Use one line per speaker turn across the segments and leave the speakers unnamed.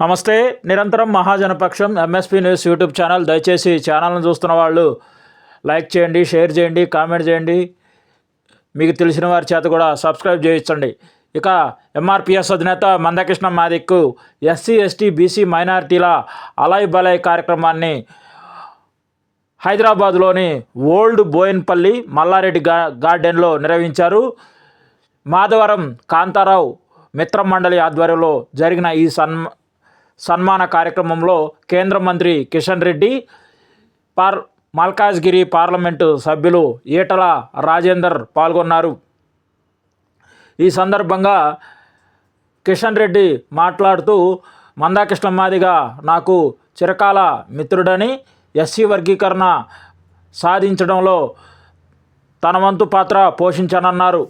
నమస్తే నిరంతరం మహాజనపక్షం ఎంఎస్పీ న్యూస్ యూట్యూబ్ ఛానల్. దయచేసి ఛానల్ను చూస్తున్న వాళ్ళు లైక్ చేయండి షేర్ చేయండి కామెంట్ చేయండి. మీకు తెలిసిన వారి చేత కూడా సబ్స్క్రైబ్ చేయించండి. ఇక ఎంఆర్పిఎస్ అధినేత మందకృష్ణ మాదిక్కు ఎస్సీ ఎస్టీ బీసీ మైనారిటీల అలాయ్ బలాయ్ కార్యక్రమాన్ని హైదరాబాద్లోని ఓల్డ్ బోయిన్పల్లి మల్లారెడ్డి గా గార్డెన్లో నిర్వహించారు. మాధవరం కాంతారావు మిత్ర మండలి ఆధ్వర్యంలో జరిగిన ఈ సన్ సన్మాన కార్యక్రమంలో కేంద్ర మంత్రి కిషన్ రెడ్డి పార్ మల్కాజ్గిరి పార్లమెంటు సభ్యులు ఈటల రాజేందర్ పాల్గొన్నారు. ఈ సందర్భంగా కిషన్ రెడ్డి మాట్లాడుతూ మందాకృష్ణ మాదిగా నాకు చిరకాల మిత్రుడని ఎస్సీ వర్గీకరణ సాధించడంలో తన వంతు పాత్ర పోషించానన్నారు.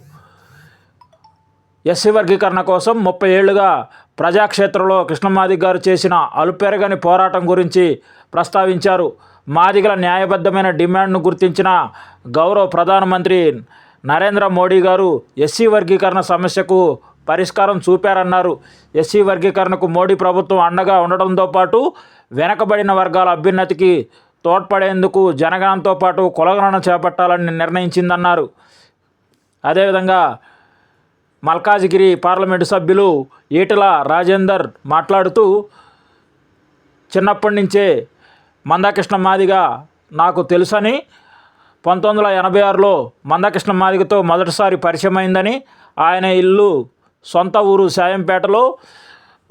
ఎస్సీ వర్గీకరణ కోసం ముప్పై ఏళ్ళుగా ప్రజాక్షేత్రంలో కృష్ణమాది గారు చేసిన అలుపెరగని పోరాటం గురించి ప్రస్తావించారు. మాదిగల న్యాయబద్ధమైన డిమాండ్ను గుర్తించిన గౌరవ ప్రధానమంత్రి నరేంద్ర మోడీ గారు ఎస్సీ వర్గీకరణ సమస్యకు పరిష్కారం చూపారన్నారు. ఎస్సీ వర్గీకరణకు మోడీ ప్రభుత్వం అండగా ఉండడంతో పాటు వెనకబడిన వర్గాల అభ్యున్నతికి తోడ్పడేందుకు జనగణంతో పాటు కులగణన చేపట్టాలని నిర్ణయించిందన్నారు. అదేవిధంగా మల్కాజ్గిరి పార్లమెంటు సభ్యులు ఈటల రాజేందర్ మాట్లాడుతూ చిన్నప్పటి నుంచే మందాకృష్ణ మాదిగా నాకు తెలుసని పంతొమ్మిది వందల ఎనభై ఆరులో మందకృష్ణ మాదిగతో మొదటిసారి పరిచయం అయిందని ఆయన ఇల్లు సొంత ఊరు సాయంపేటలో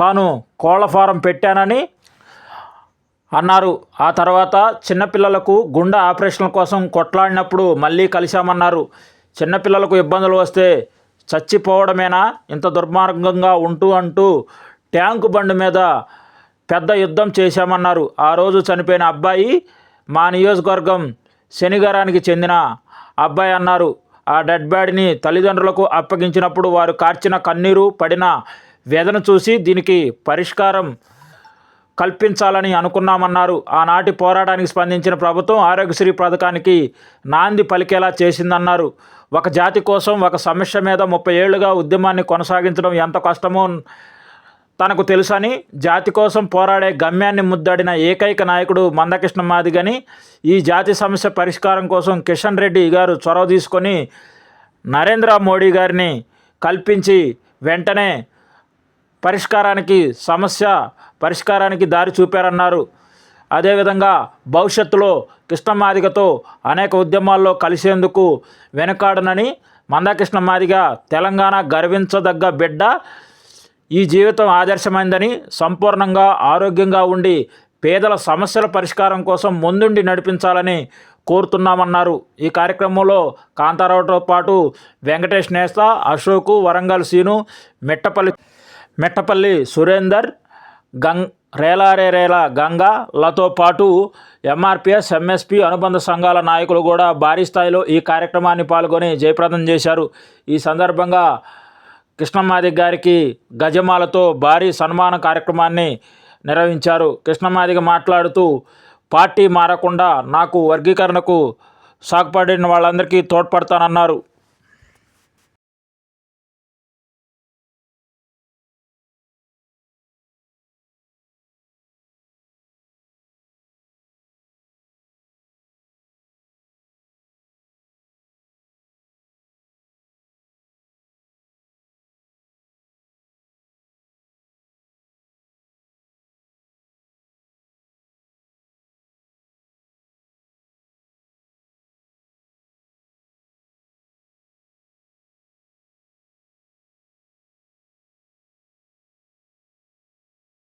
తాను కోళ్ళ ఫారం పెట్టానని అన్నారు. ఆ తర్వాత చిన్నపిల్లలకు గుండె ఆపరేషన్ల కోసం కొట్లాడినప్పుడు మళ్ళీ కలిశామన్నారు. చిన్నపిల్లలకు ఇబ్బందులు వస్తే చచ్చిపోవడమేనా? ఇంత దుర్మార్గంగా ఉంటూ అంటూ ట్యాంకు బండి మీద పెద్ద యుద్ధం చేశామన్నారు. ఆ రోజు చనిపోయిన అబ్బాయి మా నియోజకవర్గం శనిగారానికి చెందిన అబ్బాయి అన్నారు. ఆ డెడ్ బాడీని తల్లిదండ్రులకు అప్పగించినప్పుడు వారు కార్చిన కన్నీరు పడిన వేదన చూసి దీనికి పరిష్కారం కల్పించాలని అనుకున్నామన్నారు. ఆనాటి పోరాటానికి స్పందించిన ప్రభుత్వం ఆరోగ్యశ్రీ పథకానికి నాంది పలికేలా చేసిందన్నారు. ఒక జాతి కోసం ఒక సమస్య మీద ముప్పై ఏళ్ళుగా ఉద్యమాన్ని కొనసాగించడం ఎంత కష్టమో తనకు తెలుసని జాతి కోసం పోరాడే గమ్యాన్ని ముద్దాడిన ఏకైక నాయకుడు మందకృష్ణ మాదిగని ఈ జాతి సమస్య పరిష్కారం కోసం కిషన్ రెడ్డి గారు చొరవ తీసుకొని నరేంద్ర మోడీ గారిని కల్పించి వెంటనే పరిష్కారానికి సమస్య పరిష్కారానికి దారి చూపారన్నారు. అదేవిధంగా భవిష్యత్తులో కృష్ణమాదిగతో అనేక ఉద్యమాల్లో కలిసేందుకు వెనుకాడనని మందాకృష్ణ మాదిగ తెలంగాణ గర్వించదగ్గ బిడ్డ. ఈ జీవితం ఆదర్శమైందని సంపూర్ణంగా ఆరోగ్యంగా ఉండి పేదల సమస్యల పరిష్కారం కోసం ముందుండి నడిపించాలని కోరుతున్నామన్నారు. ఈ కార్యక్రమంలో కాంతారావుతో పాటు వెంకటేష్ నేస్త అశోకు వరంగల్ సీను మిట్టపల్లి మిట్టపల్లి సురేందర్ గంగ్ రేలారేరేల గంగా లతో పాటు ఎంఆర్పిఎస్ ఎంఎస్పి అనుబంధ సంఘాల నాయకులు కూడా భారీ స్థాయిలో ఈ కార్యక్రమాన్ని పాల్గొని జయప్రదం చేశారు. ఈ సందర్భంగా కృష్ణమాది గారికి గజమాలతో భారీ సన్మాన కార్యక్రమాన్ని నిర్వహించారు. కృష్ణమాదిగ మాట్లాడుతూ పార్టీ మారకుండా నాకు వర్గీకరణకు సాగుపడిన వాళ్ళందరికీ తోడ్పడతానన్నారు.